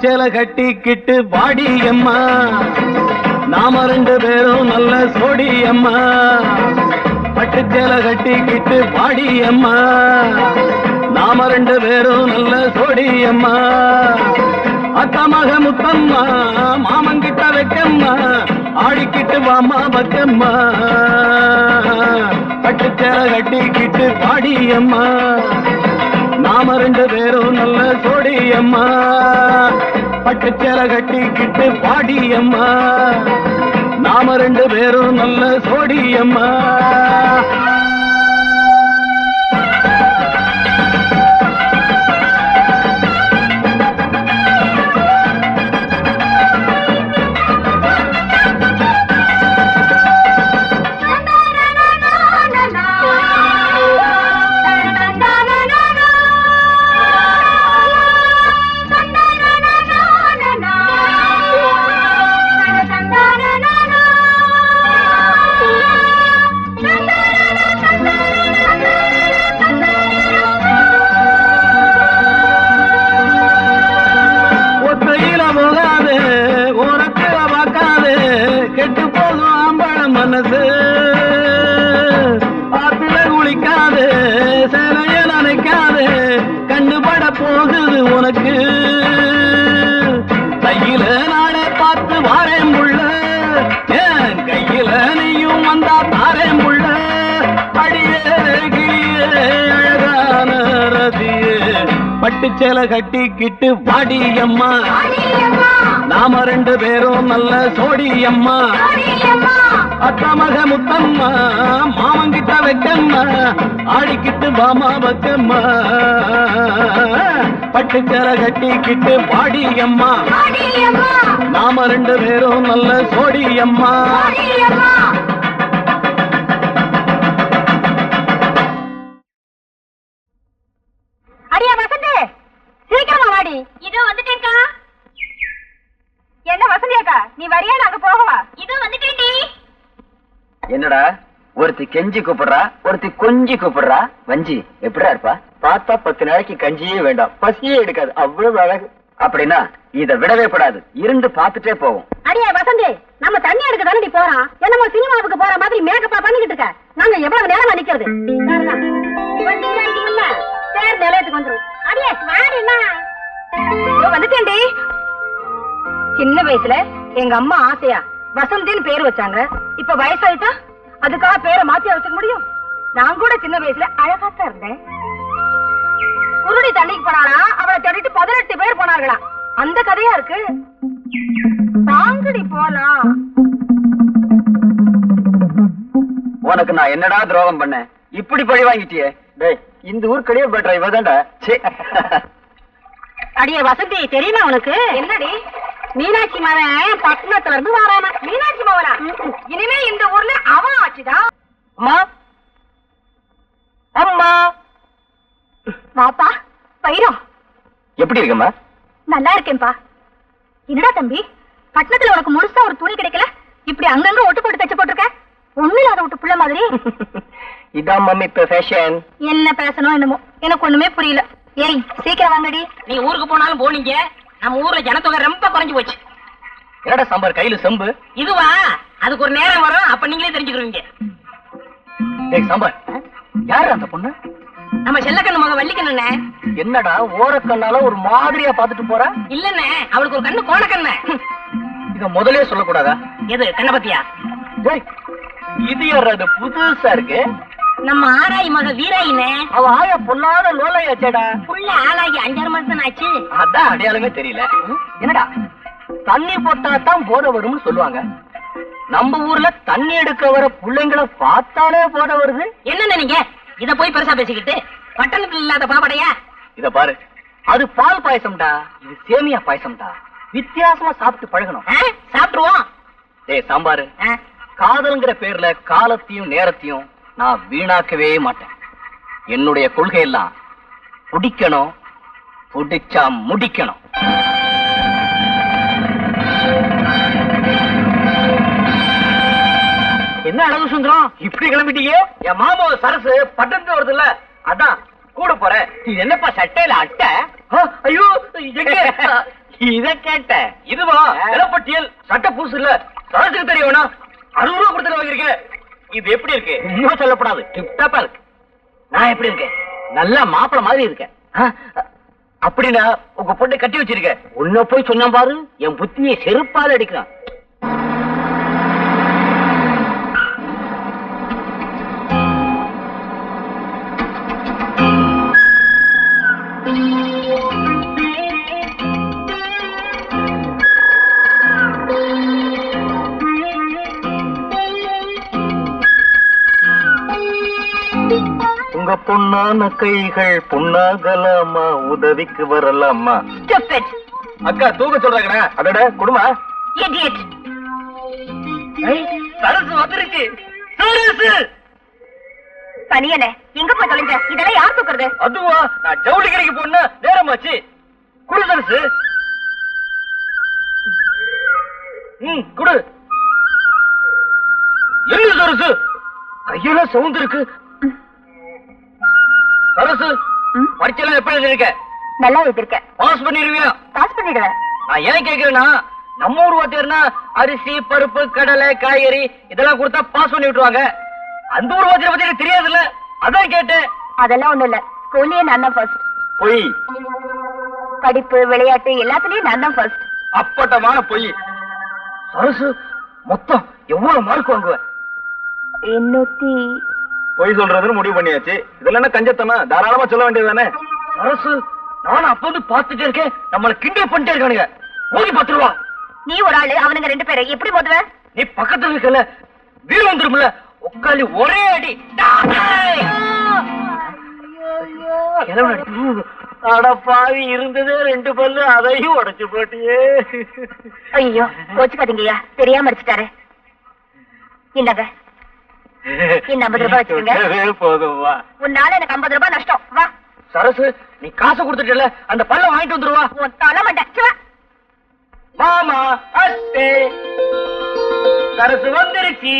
சேல கட்டிக்கிட்டு வாடி அம்மா. நாம ரெண்டு பேரும் நல்ல சோடி அம்மா. பட்டு சேலை கட்டிக்கிட்டு வாடி அம்மா. நாம ரெண்டு பேரும் நல்ல சோடி அம்மா. அத்தமாக மக முத்தம்மா மாமங்கிட்ட வைக்கம்மா. ஆடிக்கிட்டு வாமா பக்கம்மா பட்டு சேலை கட்டிக்கிட்டு வாடி அம்மா. நாம ரெண்டு பேரும் நல்ல சோடி அம்மா. பட்டு சேலை கட்டிக்கிட்டு பாடியம்மா. நாம ரெண்டு பேரும் நல்ல சோடியம்மா. போகுது உனக்கு. கையில நாடே பார்த்து வாரேன் புள்ள ஏன் கையில நீயும் வந்தா தாரேன் புள்ள அடியே கிளியே அழகான ரதியே. பட்டு சேலை கட்டிக்கிட்டு வாடி அம்மா. நாம ரெண்டு பேரும் நல்ல சோடி அம்மா. அக்கா மக முத்தம்மா மாமங்கிட்ட வைக்கம்மா ஆடிக்கிட்டு பாமா பக்கம்மா. பட்டு சேலை கட்டிக்கிட்டு வாடி அம்மா நாம ரெண்டு பேரும் நல்ல சோடி அம்மா அடியா வசந்தி சீக்கிரமா வாடி. இதோ வந்துட்டேன்க்கா. என்ன வசந்தி அக்கா நீ வரியா நாங்க போகவா? இதோ வந்துட்டேன்டி என்னடா? ஒருத்தி கெஞ்சி கூப்பிடுறா ஒருத்தி கொஞ்சி கூப்பிடுறா? வஞ்சி எப்படிடா இருப்பா? பார்த்தா பத்து நாளைக்கு கஞ்சியே வேண்டாம். பசியே எடுக்காது. அவ்வளவு அழகு. அப்படின்னா இத விடவே கூடாது. இருந்து பார்த்துட்டே போவோம். அடியா வசந்தி நம்ம தண்ணி எடுக்க தானே போறோம்? என்னமோ சினிமாவுக்கு போற மாதிரி மேக்கப்பா பண்ணிக்கிட்டு இருக்க. நாங்க எவ்வளவு நேரமா நிக்கிறது? தேர் நிலையத்துக்கு வந்துரும். அடியே வந்துட்டேன்டி. சின்ன வயசுல எங்க அம்மா ஆசையா வசந்தின்னு பேர் வச்சாங்க. இப்ப வயசாயிட்டா அதுக்காக பேரை மாத்தி வச்சுக்க முடியும்? நான் கூட சின்ன வயசுல அழகாத்தான் இருந்தேன். குருடி தண்ணிக்கு போனானா அவளை தேடிட்டு பதினெட்டு பேர் போனார்களா? அந்த கதையா இருக்கு. தாங்கடி போலாம் உனக்கு நான் என்னடா துரோகம் பண்ணேன் இப்படி பழி வாங்கிட்டியே? டேய் இந்த ஊர் கடையே பெட்டரா இவதான்டா சே அடியே வசந்தி தெரியுமா உனக்கு? என்னடி? மீனாட்சி மகன் பட்டணத்துல இருந்து வரானா மீனாட்சி மகனா இனிமே இந்த ஊர்ல அவன் ஆச்சுதான் அம்மா. அம்மா. வாப்பா பைரம் எப்படி இருக்கம்மா? நல்லா இருக்கேன்பா என்னடா தம்பி பட்டணத்துல உனக்கு முழுசா ஒரு துணி கிடைக்கல? இப்படி அங்கங்க ஒட்டு போட்டு தச்சு போட்டிருக்க? ஒண்ணு இல்லாத விட்டு புள்ள மாதிரி. இதான் மம்மி இப்ப ஃபேஷன் என்ன பேசணும் என்னமோ? எனக்கு ஒண்ணுமே புரியல. ஏய் சீக்கிரம் வாங்கடி. நீ ஊருக்கு போனாலும் போனீங்க. நம்ம ஊர்ல ஜனத்தொகை ரொம்ப குறைஞ்சு போச்சு. என்னடா சாம்பார் கையில செம்பு? இதுவா? அதுக்கு ஒரு நேரம் வரும் அப்ப நீங்களே தெரிஞ்சுக்கிறீங்க டேய் சாம்பார். யாரு அந்த பொண்ணு? நம்ம செல்லக்கண்ணு மக வள்ளிக்கண்ணே. என்னடா ஓரக்கண்ணால ஒரு மாதிரியா பாத்துட்டு போறா? இல்லண்ணே அவளுக்கு ஒரு கண்ணு கோண கண்ணு இத முதலே சொல்லக்கூடாதா? எது கண்ண பத்தியா? இது யார் அது புதுசா இருக்கு. நம்ம ஆராய் மக வீராயினே. அவ ஆயா பொல்லாத லோலையாச்சேடா. புள்ள ஆளாகி அஞ்சாறு மாசம் ஆச்சு அதான் அடையாளமே தெரியல. என்னடா? தண்ணி போட்டா தான் போத வரும்னு சொல்லுவாங்க. நம்ம ஊர்ல தண்ணி எடுக்க வர பிள்ளைங்களை பார்த்தாலே போத வருது. என்னண்ணே நீங்க இத போய் பெருசா பேசிக்கிட்டு. பட்டணத்துல இல்லாத பாவடையா? இத பாரு. அது பால் பாயசம்டா. இது சேமியா பாயசம்டா. வித்தியாசமா சாப்பிட்டு பழகணும்? சாப்பிட்டுருவோம். டேய் சாம்பாரு? காதல்ங்கிற பேர்ல காலத்தையும் நேரத்தையும் நான் வீணாக்கவே மாட்டேன். என்னுடைய கொள்கை எல்லாம் பிடிக்கணும் பிடிச்சா முடிக்கணும். என்ன அழகு சுந்தரம்? இப்படி கிளம்பிட்டீங்க என் மாமா சரசு பட்டணத்து வருதுல்ல அதான் கூட போறேன் இது என்னப்பா சட்டையில அட்டை? ஐயோ இத கேட்ட இதுவா? நிலப்பட்டியல் சட்ட பூசு இல்ல சரசுக்கு தெரியவனா அறுபது ரூபா கொடுத்து வாங்கிருக்க இது எப்படி இருக்கு? இன்னும் சொல்லப்படாது. டிப்டாப்பா இருக்கு. நான் எப்படி இருக்கேன்? நல்லா மாப்பிள மாதிரி இருக்கேன். அப்படின்னா உங்க பொண்ணை கட்டி வச்சிருக்க உன்ன போய் சொன்ன பாரு என் புத்தியை செருப்பால அடிக்கிறான். பொண்ணான கைகள் பொண்ணாகலாமா? உதவிக்கு வரலாமா. அக்கா தூக்க சொல்றாங்கடா அடட குடுமா. சரசு வந்துருச்சு. சரசு! பனியனே எங்க போய் தொலைஞ்ச? இதெல்லாம் யார் தூக்குறது? அதுவா? நான் ஜவுளி கடைக்கு போனா நேரமாச்சு. குடு சரசு. ம் குடு. என்ன சரசு? கையெல்லாம் சவுந்து இருக்கு. சரசு ம்? பரீட்சைலாம் எப்படி எழுதிருக்க நல்லா எழுதிருக்கேன் பாஸ் பண்ணிருவியா பாஸ் பண்ணிடுவேன். நான் ஏன் கேக்குறேன்னா நம்ம ஊர் வாத்தியார்னா அரிசி பருப்பு கடலை காய்கறி இதெல்லாம் கொடுத்தா பாஸ் பண்ணி விட்டுருவாங்க. அந்த ஊர் வாத்தியார் பத்தி எனக்கு தெரியாதுல்ல? அதான் கேட்டேன். அதெல்லாம் ஒண்ணு இல்ல. ஸ்கூல்லயே நான் தான் ஃபர்ஸ்ட் பொய். படிப்பு விளையாட்டு எல்லாத்துலயும் நான் தான் ஃபர்ஸ்ட் அப்பட்டமான பொய். சரசு மொத்தம் எவ்வளவு மார்க் வாங்குவேன் எண்ணூத்தி பொய் சொல்றதுன்னு முடிவு பண்ணியாச்சு. இதெல்லாம் என்ன கஞ்சத்தனா தாராளமா சொல்ல வேண்டியதுதானே? சரசு நானும் அப்ப வந்து பாத்துட்டே இருக்கேன். நம்மள கிண்டல் பண்ணிட்டே இருக்கானுங்க. ஓடி பத்து ரூபா நீ ஒரு ஆளு அவனுங்க ரெண்டு பேரும் எப்படி மோதுவ நீ பக்கத்துல இருக்கல வீடு வந்துரும்ல. உட்காந்து ஒரே அடி. டாய்! கிழவன் அடி. அட பாவி இருந்ததே ரெண்டு பல்லு அதையும் உடைச்சு போட்டியே. ஐயோ கோச்சுக்காதீங்கய்யா. தெரியாம அடிச்சுட்டாரு. இந்தாங்க. இந்த 50 ரூபாய் வச்சுக்கோங்க. கொடுத்ததே போதும்வா உன்னால எனக்கு ஐம்பது ரூபாய் நஷ்டம். வா. சரசு நீ காசை கொடுத்துட்டல அந்த பல்ல வாங்கிட்டு வந்துருவா. உன் தலை மண்டை. மாமா அத்தே. சரசு வந்துருச்சு.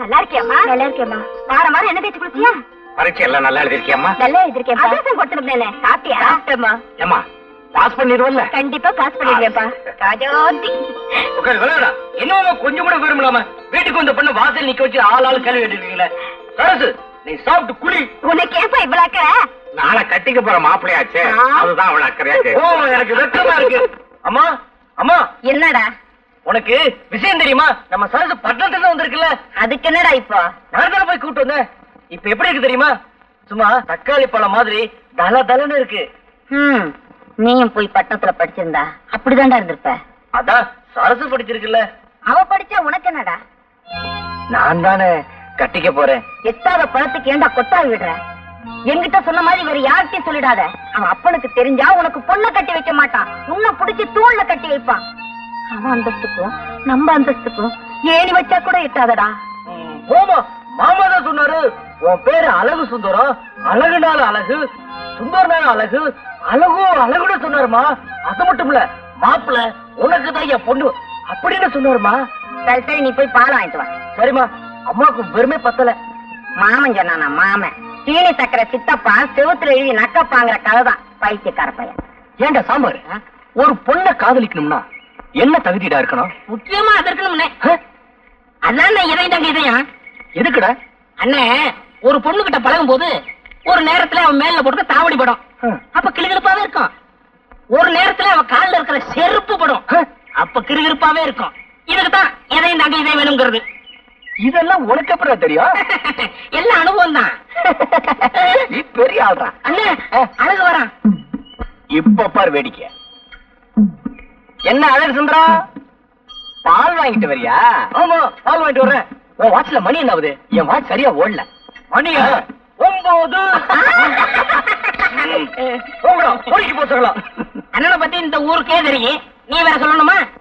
நல்லா இருக்கியம்மா? நல்லா இருக்கியம்மா வாரம் வாரம் என்ன தேய்ச்சி குளிச்சியா பரீட்சை எல்லாம் நல்லா எழுதிருக்கியம்மா நல்லா எழுதிருக்கேன் கொடுத்துருந்தேனே. சாப்பிட்டியா? சாப்பிட்டேம்மா. ஏமா பாஸ் பண்ணிடுவல்ல கண்டிப்பா பாஸ் பண்ணிடுவேப்பா ராஜோதி. உட்காந்து விளையாடா. என்னமா கொஞ்சம் கூட விரும்பலாம வீட்டுக்கு வந்த பொண்ணு வாசல் நிக்க வச்சு ஆள் ஆள் கேள்வி கேட்டுருக்கீங்களே. சரசு நீ சாப்பிட்டு குளி உனக்கு ஏப்பா இவ்வளவு அக்கறை? நாளை கட்டிக்க போற மாப்பிள்ளையாச்சே. அதுதான் அவள அக்கறையா ஓ எனக்கு வெக்கமா இருக்கு. அம்மா அம்மா. என்னடா? உனக்கு விஷயம் தெரியுமா? நம்ம சரசு பட்டணத்துல இருந்து வந்திருக்குல்ல. அதுக்கு என்னடா இப்போ? நான் தானே போய் கூப்பிட்டு வந்தேன். இப்ப எப்படி இருக்கு தெரியுமா? சும்மா தக்காளி பழம் மாதிரி தல தலன்னு இருக்கு. நீயும் போய் பட்டணத்துல படிச்சிருந்தா அப்படிதான்டா இருந்திருப்ப. அதான் சரசு படிச்சிருக்குல்ல. அவ படிச்சா உனக்கு என்னடா? நான் தானே கட்டிக்க போறேன். எட்டாத பழத்துக்கு ஏன்டா கொட்டாவி விடுற? என்கிட்ட சொன்ன மாதிரி வேற யார்கிட்டயும் சொல்லிடாத. அவன் அப்பனுக்கு தெரிஞ்சா உனக்கு பொண்ணை கட்டி வைக்க மாட்டான். உன்னை புடிச்சு தூண்ல கட்டி வைப்பான். அவன் அந்தஸ்துக்கும் நம்ம அந்தஸ்துக்கும் ஏணி வச்சா கூட எட்டாதடா. போமா மாமா தான் சொன்னாரு. உன் பேரு அழகு சுந்தரம். அழகுனால அழகு சுந்தரனால அழகு அழகு அழகுன்னு சொன்னாருமா? அது மட்டும் இல்ல மாப்பிள உனக்கு தான் என் பொண்ணு அப்படின்னு சொன்னாருமா? சரி சரி நீ போய் பால் வாங்கிட்டு வா. சரிம்மா அம்மாவுக்கு பெருமை பத்தல. மாமன் சொன்னானா மாமன்? சீனி சக்கரை சித்தப்பா செவுத்துல எழுதி நக்கப்பாங்கிற கதை தான் பைத்தியக்கார பையன். ஏன்டா சாம்பார்? ஒரு பொண்ணை காதலிக்கணும்னா என்ன தகுதிடா இருக்கணும்? முக்கியமா அது இருக்கணும்னே? அதான் இதயம் தாங்க இதயம். எதுக்குடா? அண்ணே ஒரு பொண்ணு கிட்ட பழகும் போது ஒரு நேரத்துல அவன் மேல போட்டு தாவடி படும். அப்ப கிளுகிருப்பாவே இருக்கும். ஒரு நேரத்துல அவன் கால்ல இருக்கிற செருப்பு படும். அப்ப கிருகிருப்பாவே இருக்கும். இதுக்கு தான் எதையும் தாங்க இதயம் வேணுங்கிறது. இதெல்லாம் உனக்கு அப்புறம் தெரியும்? எல்லாம் அனுபவம் தான். நீ பெரிய ஆள்றா அண்ணே அழகு வரான். இப்ப பார் வேடிக்கை என்ன அழகு சுந்தரா? பால் வாங்கிட்டு வரியா? ஆமா பால் வாங்கிட்டு வர்றேன். உன் வாட்ச்ல மணி என்ன ஆகுது என் வாட்ச் சரியா ஓடல. மணியா? ஒன்பது. போகலாம் பொறுக்கி போச்சுக்கலாம் அண்ணனை பத்தி இந்த ஊருக்கே தெரியும். நீ வேற சொல்லணுமா?